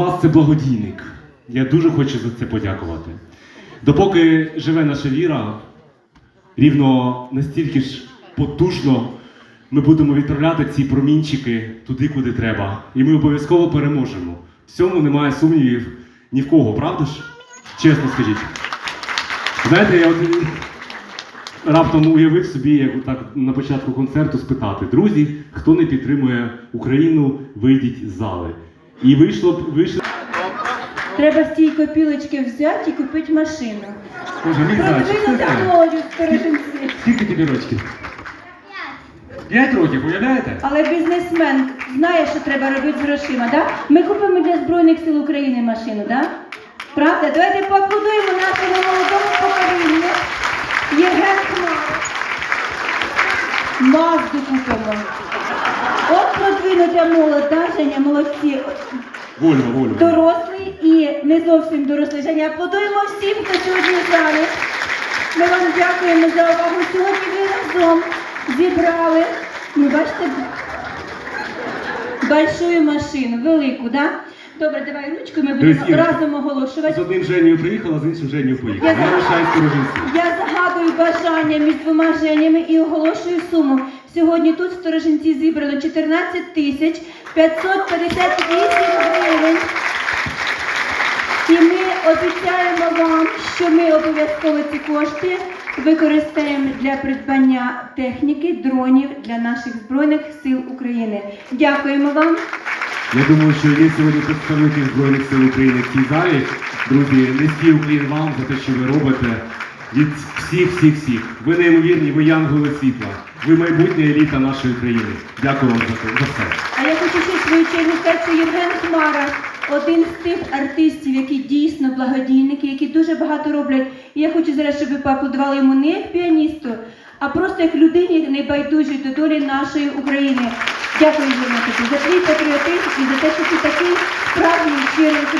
вас це благодійник. Я дуже хочу за це подякувати. Допоки живе наша віра, рівно настільки ж потужно ми будемо відправляти ці промінчики туди, куди треба. І ми обов'язково переможемо. В цьому немає сумнівів ні в кого, правда ж? Чесно скажіть. Знаєте, я от раптом уявив собі, як так на початку концерту спитати: друзі, хто не підтримує Україну, вийдіть з зали. І вийшло б вийшло. Треба з тієї копілочки взяти і купити машину. Боже, так. Скільки тобі рочків? П'ять років, уявляєте? Але бізнесмен знає, що треба робити з грошима, да? Ми купимо для Збройних сил України машину, да? Правда? Давайте поаплодуємо нашому молодому поколінню. Євген Хмар. Мазду купимо. Продвинута молодь, Женя, молодці. Вольво, вольво. Дорослий і не зовсім дорослий. Женя, аплодуємо всім, хто сьогодні в залі. Ми вам дякуємо за увагу. Сьогодні ви разом зібрали, ну бачите, большую машину, велику, да? Добре, давай ручку, ми будемо Друзі, разом З оголошувати. одним Женєю приїхала, з іншим Женєю поїхала. Я. Я загадую бажання між двома женями і оголошую суму. Сьогодні тут в Сторожинці зібрано 14 тисяч 558 гривень. І ми обіцяємо вам, що ми обов'язково ці кошти використаємо для придбання техніки, дронів для наших Збройних сил України. Дякуємо вам. Я думаю, що є сьогодні представники Збройних сил України в цій залі. Друзі, низький уклін вам за те, що ви робите. Від всіх, всіх, всіх. Ви неймовірні, ви янголи світла. Ви майбутня еліта нашої країни. Дякую вам за це. За все. А я хочу ще в свою чергу сказати, Євген Хмара один з тих артистів, які дійсно благодійники, які дуже багато роблять. І я хочу зараз, щоб ви поаплодували йому не як піаністу, а просто як людині небайдужій до долі нашої України. Дякую, Євген, тобі за твій патріотизм і за те, що ти такий справжній щирий